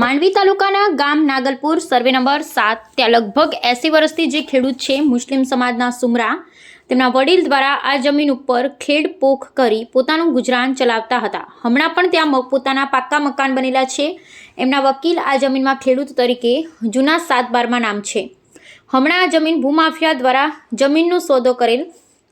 માંડવી તાલુકાના ગામ Nagalpur survey number સાત, ત્યાં લગભગ એસી વર્ષથી જે ખેડૂત છે, મુસ્લિમ સમાજના સુમરા, તેમના વડીલ દ્વારા આ જમીન ઉપર ખેડ પોખ કરી પોતાનું ગુજરાન ચલાવતા હતા. હમણાં પણ ત્યાં પોતાના પાક્કા મકાન બનેલા છે. એમના વકીલ આ જમીનમાં ખેડૂત તરીકે જૂના સાત બારમાં નામ છે. હમણાં આ જમીન ભૂમાફિયા દ્વારા જમીનનો સોદો કરેલ.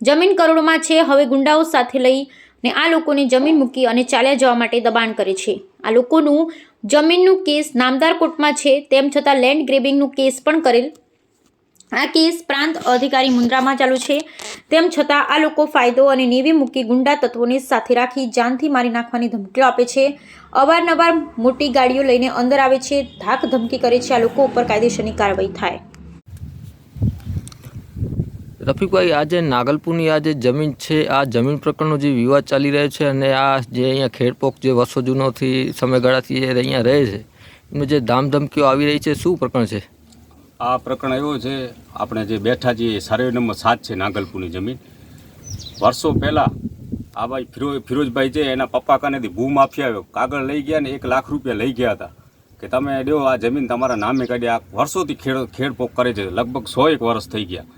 જમીન કરોડોમાં છે. હવે ગુંડાઓ સાથે લઈ ને આ લોકોને જમીન મૂકી અને ચાલ્યા જવા માટે દબાણ કરે છે. આ લોકોનું જમીનનું કેસ નામદાર કોર્ટમાં છે, તેમ છતાં લેન્ડ ગ્રેબિંગનું કેસ પણ કરેલ. આ કેસ પ્રાંત અધિકારી મુન્દ્રામાં ચાલુ છે. તેમ છતાં આ લોકો ફાયદો અને નેવી મૂકી ગુંડા તત્વોને સાથે રાખી જાનથી મારી નાખવાની ધમકીઓ આપે છે. અવારનવાર મોટી ગાડીઓ લઈને અંદર આવે છે ધાક ધમકી કરે છે. આ લોકો ઉપર કાયદેસરની કાર્યવાહી થાય. રફીકભાઈ આજે નાગલપુરની આ જે જમીન છે, આ જમીન પ્રકરણનો જે વિવાદ ચાલી રહ્યો છે અને આ જે અહીંયા ખેડપોક જે વર્ષો જૂનોથી સમયગાળાથી એ અહીંયા રહે છે એમનું જે ધામધમકીઓ આવી રહી છે, શું પ્રકરણ છે? આ પ્રકરણ એવો છે, આપણે જે બેઠા છીએ સર્વે નંબર સાત છે નાગલપુરની જમીન. વર્ષો પહેલાં આ ભાઈ ફિરો, ફિરોજભાઈ છે એના પપ્પા કાનેથી ભૂ માફી આવ્યો, કાગળ લઈ ગયા ને એક લાખ રૂપિયા લઈ ગયા હતા, કે તમે ડ્યો આ જમીન તમારા નામે કાઢી આ વર્ષોથી ખેડ, ખેડપોક કરે છે, લગભગ સો એક વર્ષ થઈ ગયા.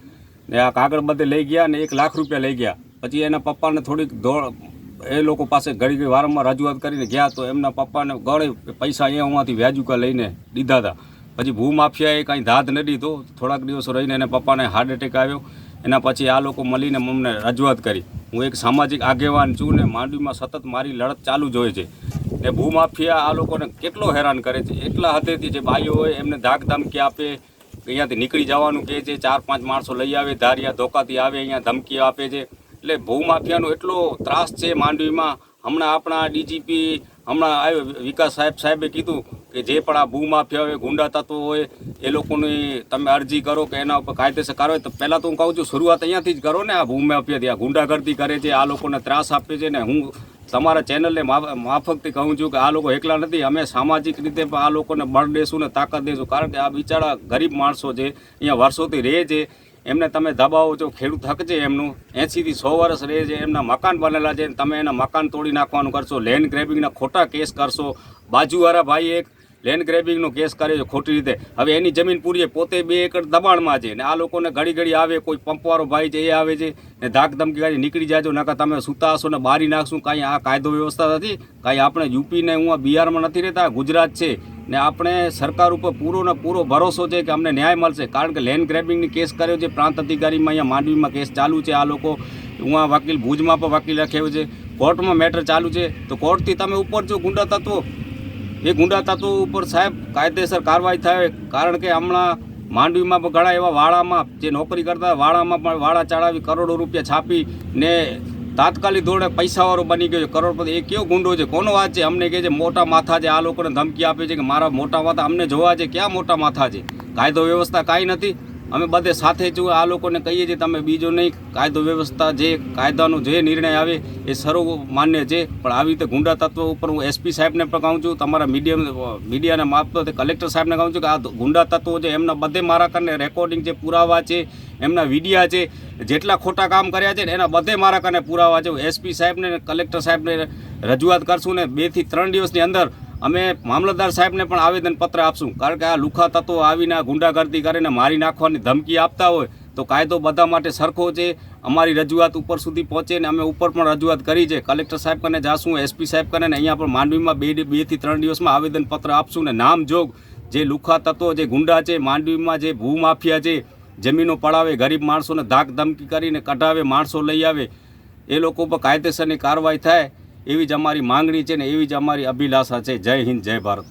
ને આ કાગળ બધે લઈ ગયા ને એક લાખ રૂપિયા લઈ ગયા. પછી એના પપ્પાને થોડીક દોડ, એ લોકો પાસે ઘડી ઘડી વારંવાર રજૂઆત કરીને ગયા તો એમના પપ્પાને ગળે પૈસા અહીંયા ઉમાંથી વ્યાજુકા લઈને દીધા હતા. પછી ભૂમાફિયાએ કાંઈ ધાધ ન દીધો. થોડાક દિવસો રહીને એના પપ્પાને હાર્ટ એટેક આવ્યો. એના પછી આ લોકો મળીને મમને રજૂઆત કરી. હું એક સામાજિક આગેવાન છું ને માંડવીમાં સતત મારી લડત ચાલુ જ હોય છે. ને ભૂમાફિયા આ લોકોને કેટલો હેરાન કરે છે? એટલા હદેથી જે ભાઈઓ હોય એમને ધાક ધમકી આપે અહીંયાથી નીકળી જવાનું કહે છે ચાર પાંચ માણસો લઈ આવે, ધારિયા ધોકાથી આવે, અહીંયા ધમકી આપે છે. એટલે ભૂમાફિયાનો એટલો ત્રાસ છે માંડવીમાં. હમણાં આપણા ડીજીપી, હમણાં આવ્યો વિકાસ સાહેબ, સાહેબે કીધું કે જે પણ આ ભૂમાફિયા હોય ગુંડા તત્વો હોય, એ લોકોની તમે અરજી કરો કે એના ઉપર કાયદેસર કાર્યવાહી. તો પહેલાં તો હું કહું છું, શરૂઆત અહીંયાથી જ કરો ને આ ભૂમાફિયાથી આ ગુંડાગર્દી કરે છે, આ લોકોને ત્રાસ આપે છે ને હું તમારા ચેનલને માફકથી કહું છું કે આ લોકો એકલા નથી. અમે સામાજિક રીતે પણ આ લોકોને બળ દેશું ને તાકાત દેશું. કારણ કે આ બિચારા ગરીબ માણસો છે, અહીંયા વર્ષોથી રહે છે. એમને તમે દબાવો છો, ખેડૂત છે એમનું. એંસીથી સો વર્ષ રહે છે, એમના મકાન બનેલા છે. તમે એના મકાન તોડી નાખવાનું કરશો લેન્ડ ગ્રેબિંગના ખોટા કેસ કરશો. બાજુવાળા ભાઈ એક લેન્ડ ગ્રેબિંગનો કેસ કરે છે ખોટી રીતે. હવે એની જમીન પૂરી પોતે બે એકર દબાણમાં છે ને આ લોકોને ઘડી ઘડી આવે, કોઈ પંપવાળો ભાઈ છે એ આવે છે ને ધાક ધમકી કાઢી નીકળી જાજો નાકા તમે સૂતા હશો ને બારી નાખશું, કાંઈ આ કાયદો વ્યવસ્થા નથી, કાંઈ આપણે યુપીને હું આ બિહારમાં નથી રહેતા ગુજરાત છે. ને આપણે સરકાર ઉપર પૂરો ને પૂરો ભરોસો છે કે અમને ન્યાય મળશે, કારણ કે લેન્ડ ગ્રેબિંગની કેસ કર્યો છે, પ્રાંત અધિકારીમાં અહીંયા માંડવીમાં કેસ ચાલુ છે આ લોકો. હું આ વકીલ ભુજમાં પણ વકીલ રાખ્યો છે. કોર્ટમાં મેટર ચાલુ છે. તો કોર્ટથી તમે ઉપર છો, ગુંડા તત્વો. એ ગુંડા તત્વો ઉપર સાહેબ કાયદેસર કાર્યવાહી થાય, કારણ કે હમણાં માંડવીમાં પણ ઘણા એવા વાડામાં જે નોકરી કરતા વાડામાં પણ વાડા ચડાવી કરોડો રૂપિયા છાપી ને તાત્કાલિક ધોરણે પૈસાવાળો બની ગયો છે. કરોડપતિ, એ કેવો ગુંડો છે? કોનો વાત છે? અમને કહે છે, મોટા માથા છે. આ લોકોને ધમકી આપે છે કે મારા મોટા માથા અમને જોવા છે. ક્યાં મોટા માથા છે? કાયદો વ્યવસ્થા કાંઈ નથી. અમે બધે સાથે જ આ લોકોને કહીએ છીએ, તમે બીજો નહીં, કાયદો વ્યવસ્થા જે, કાયદાનો જે નિર્ણય આવે એ સર્વ માન્ય છે. પણ આવી રીતે ગુંડા તત્વો ઉપર હું એસપી સાહેબને પણ કહું છું, તમારા મીડિયા મીડિયાને માપતો કલેક્ટર સાહેબને કહું છું કે આ ગુંડા તત્વો છે, એમના બધે મારા કને રેકોર્ડિંગ છે પુરાવા છે, એમના વિડિયા છે, જેટલા ખોટા કામ કર્યા છે ને એના બધે મારા કને પુરાવા છે. એસપી સાહેબને કલેક્ટર સાહેબને રજૂઆત કરશું ને બેથી ત્રણ દિવસની અંદર અમે મામલતદાર સાહેબને પણ આવેદનપત્ર આપશું. કારણ કે આ લુખા તત્વો આવીને ગુંડાગર્દી કરીને મારી નાખવાની ધમકી આપતા હોય, તો કાયદો બધા માટે સરખો છે. અમારી રજૂઆત ઉપર સુધી પહોંચે ને અમે ઉપર પણ રજૂઆત કરી છે. કલેક્ટર સાહેબ કને જાશું, એસપી સાહેબ કને અહીંયા પણ માંડવીમાં બે બેથી ત્રણ દિવસમાં આવેદનપત્ર આપશું ને નામજોગ જે લુખા તત્વો, જે ગુંડા છે, માંડવીમાં જે ભૂમાફિયા છે, જમીનો પડાવે, ગરીબ માણસોને ધાક ધમકી કરીને કઢાવે, માણસો લઈ આવે, એ લોકો પર કાયદેસરની કાર્યવાહી થાય. એવી જ અમારી માંગણી છે ને એવી જ અમારી અભિલાષા છે. જય હિન્દ જય ભારત.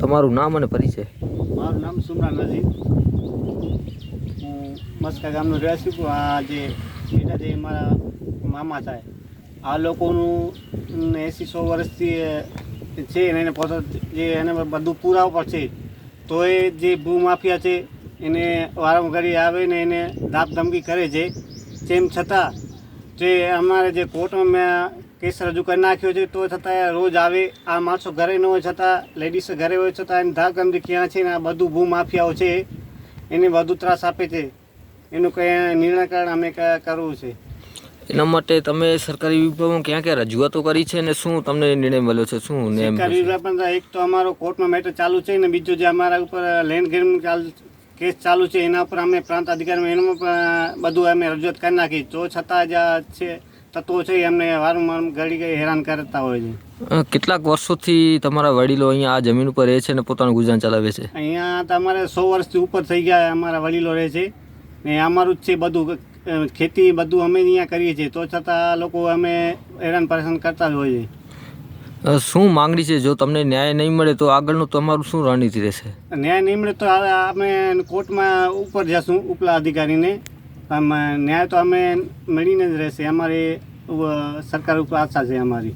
તમારું નામ અને પરિચય? મારું નામ સુમરાન નજી હું મસ્કા ગામનો રહેવાસી છું. આ જે બેટા જે મારા મામા થાય આ લોકોનું એંસી સો વર્ષથી છે અને એને પોતા જે એને બધું પૂરા ઉપર છે. તો એ જે ભૂમાફિયા છે એને વારંવાર આવે ને એને દાપ ધમકી કરે છે. તેમ છતાં જે અમારે જે કોર્ટમાં મેં કેસ રજૂ કરી નાખ્યો છે તો છતાં રોજ આવે. આ માણસો ઘરે ન હોય છતાં લેડીઝ ઘરે હોય છતાં એને ધાક ધમકી ક્યાં છે ને આ બધું ભૂમાફિયાઓ છે એને વધુ ત્રાસ આપે છે. એનું કંઈ નિર્ણયકરણ અમે કરવું છે. એના માટે તમે સરકારી વિભાગમાં ક્યાં ક્યાં રજૂઆતો કરી છે અને શું તમને નિર્ણય મળ્યો છે? શું સરકારી વિભાગ પણ એક તો અમારો કોર્ટમાં મેટર ચાલુ છે ને બીજું જે અમારા ઉપર લેન્ડ ગેમ ચાલ કેસ ચાલુ છે એના ઉપર અમે પ્રાંત અધિકારી એનામાં બધું અમે રજૂઆત કરી નાખી. તો છતાં જ છે તત્વો છે એમને વારંવાર ઘડી ઘડી હેરાન કરતા હોય છે. કેટલાક વર્ષોથી તમારા વડીલો અહીંયા આ જમીન ઉપર રહે છે અને પોતાનું ગુજરાન ચલાવે છે? અહીંયા તમારે સો વર્ષથી ઉપર થઈ ગયા અમારા વડીલો રહે છે. ને અમારું જ છે બધું ખેતી બધું અમે અહીંયા કરીએ છીએ. તો છતાં આ લોકો અમે હેરાન પરેશાન કરતા જ હોય છે. શું માંગણી છે? જો તમને ન્યાય નહીં મળે તો આગળનું તમારું શું રણનીતિ રહેશે? ન્યાય નહીં મળે તો અમે કોર્ટમાં ઉપર જશું, ઉપલા અધિકારીને. ન્યાય તો અમે મળીને જ રહેશે. અમારી સરકાર ઉપર આશા છે અમારી.